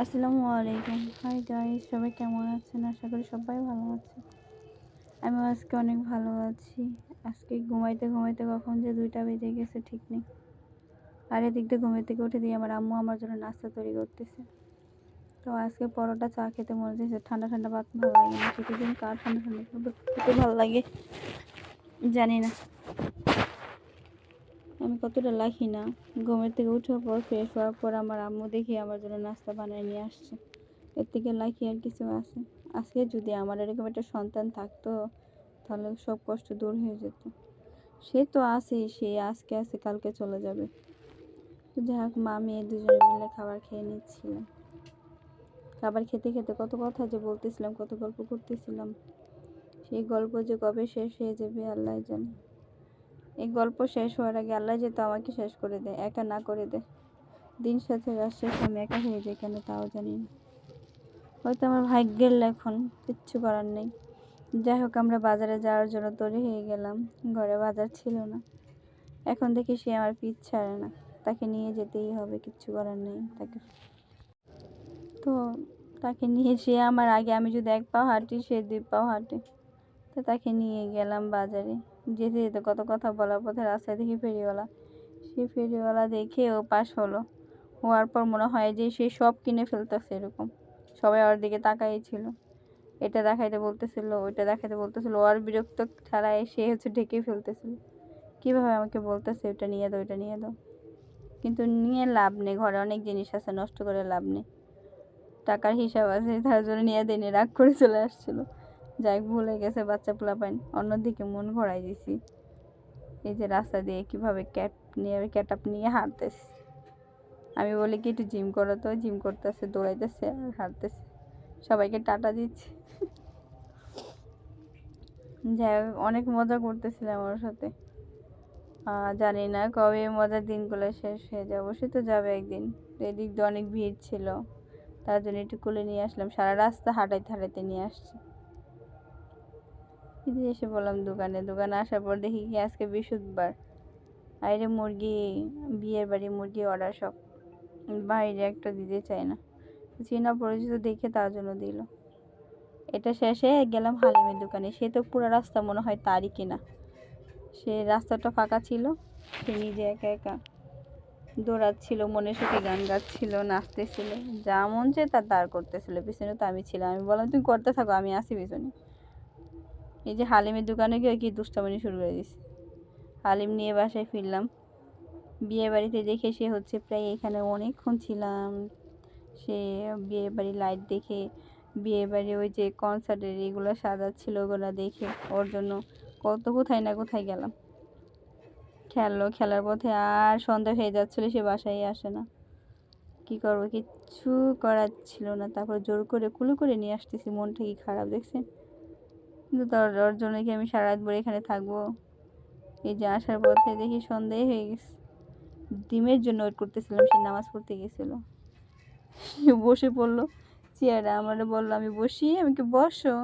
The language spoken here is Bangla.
আসসালামু আলাইকুম। হাই গাইস সবাই কেমন আছেন? আশা করি সবাই ভালো আছে আমি আজকে অনেক ভালো আছি। আজকে ঘুমাইতে ঘুমাইতে কখন যে দুইটা বেজে গেছে ঠিক নেই। আর এদিক দিয়ে ঘুমের থেকে উঠে দিয়ে আমার আম্মু আমার জন্য নাস্তা তৈরি করতেছে। তো আজকে পরোটা চা খেতে মনে হচ্ছে ঠান্ডা ঠান্ডা ভাত ভালো লাগে না। কার ঠান্ডা ঠান্ডা খেতে ভালো লাগে জানি না। আমি কতটা লাখি না। ঘুমের থেকে উঠার পর ফ্রেশ হওয়ার পর আমার আম্মু দেখি আমার জন্য নাস্তা বানিয়ে নিয়ে আসছে। এর থেকে লাখি আর কিছু আছে। আজকে যদি আমার এরকম একটা সন্তান থাকতো, তাহলে সব কষ্ট দূর হয়ে যেত। সে তো আছে সে আজকে আছে, কালকে চলে যাবে। যাই হোক, মা মেয়ে দুজনে মিলে খাবার খেয়ে নিচ্ছিলাম। খাবার খেতে খেতে কত কথা যে বলতেছিলাম, কত গল্প করতেছিলাম। সেই গল্প যে কবে শেষ হয়ে যাবে আল্লাহ জানে। এই গল্প শেষ হওয়ার আগে আল্লাহ যেহেতু আমাকে শেষ করে দেয়, একা না করে দেয়, দিন সাথে রাত শেষ, আমি একা হয়ে যাই কেন তাও জানি না। হয়তো আমার ভাগ্যের লেখন, কিচ্ছু করার নেই। যাই হোক, আমরা বাজারে যাওয়ার জন্য তৈরি হয়ে গেলাম। ঘরে বাজার ছিল না। এখন দেখি সে আমার পিঠ ছাড়ে না। তাকে নিয়ে যেতেই হবে, কিচ্ছু করার নেই তাকে। তো তাকে নিয়ে সে আমার আগে, আমি যদি এক পাও হাঁটি, সে দুই পাও হাঁটে। তো তাকে নিয়ে গেলাম বাজারে। যেতে যেতে কত কথা বলার পথে রাস্তায় দেখি ফেরিওয়ালা। সে ফেরিওয়ালা দেখে ও পাশ হলো। হওয়ার পর মনে হয় যে সে সব কিনে ফেলতেছে এরকম। সবাই ওর দিকে তাকাই ছিল। এটা দেখাইতে বলতেছিল, ওইটা দেখাইতে বলতেছিল। আর বিরক্ত ছাড়াই সে হচ্ছে ঢেকে ফেলতেছিল। কীভাবে আমাকে বলতেছে ওটা নিয়ে দাও, ওইটা নিয়ে দাও। কিন্তু নিয়ে লাভ নেই, ঘরে অনেক জিনিস আছে, নষ্ট করে লাভ নেই। টাকার হিসাব আছে, তার জন্য নিয়ে দিনে রাগ করে চলে আসছিল। যাই ভুলে গেছে বাচ্চা পোলাপাইন অন্যদিকে মন ভরাই দিছি। এই যে রাস্তা দিয়ে কীভাবে ক্যাট নিয়ে ক্যাট আপ নিয়ে হাঁটতেছে। আমি বলি কি, একটু জিম করো তো জিম করতেছে, দৌড়াইতেছে, আর হাঁটতেছে। সবাইকে টাটা দিচ্ছে। যাই অনেক মজা করতেছিলাম ওর সাথে। জানি না কবে মজার দিনগুলো শেষ হয়ে যাবে, অবশ্যই তো যাবে একদিন। এদিক দিয়ে অনেক ভিড় ছিল, তার জন্য একটু কোলে নিয়ে আসলাম, সারা রাস্তা হাঁটাইতে হাঁটাইতে নিয়ে আসছি। ফিরে এসে বললাম দোকানে দোকানে আসার পর দেখি কি আজকে বৃহস্পতিবার। বাইরে মুরগি, বিয়ের বাড়ি মুরগি অর্ডার সব। বাইরে একটা দিতে চায় না। চেনা পরিচিত দেখে তার জন্য দিল। এটা শেষে গেলাম হালিমের দোকানে। সে তো পুরো রাস্তা মনে হয় তারই কিনা। সে রাস্তাটা ফাঁকা ছিল, সে নিজে একা একা দৌড়াচ্ছিল, মনে সুখে গান গাচ্ছিল, নাচতেছিল। যা মন চেয়ে তার দাঁড় করতেছিল। পিছনে তো আমি ছিলাম। আমি বললাম, তুমি করতে থাকো, আমি আসি পিছনে। এই যে হালিমের দোকানে গিয়ে কি দুষ্টামনি শুরু করে দিছে। হালিম নিয়ে বাসায় ফিরলাম। বিয়ে বাড়িতে দেখে সে হচ্ছে প্রায় এখানে অনেকক্ষণ ছিলাম। সে বিয়ে বাড়ি লাইট দেখে, বিয়ে বাড়ি ওই যে কনসার্টের এগুলো সাজাচ্ছিল ওগুলো দেখে ওর জন্য কত কোথায় না কোথায় গেলাম। খেললো, খেলার পথে আর সন্ধ্যা হয়ে যাচ্ছিল সে বাসায় আসে না। কি করব, কিচ্ছু করার ছিল না। তারপর জোর করে কুলো করে নিয়ে আসতেছি। মনটা কি খারাপ দেখছেন? কিন্তু তার জন্য কি আমি সারা রাত ভরে এখানে থাকব? এই যে আসার পথে দেখি সন্দেহ হয়ে গেছে। ডিমের জন্য ওয়েট করতেছিলাম, সে নামাজ পড়তে গেছিল। বসে পড়ল, চেয়ারে আমার বলল, আমি বসি কি বসো?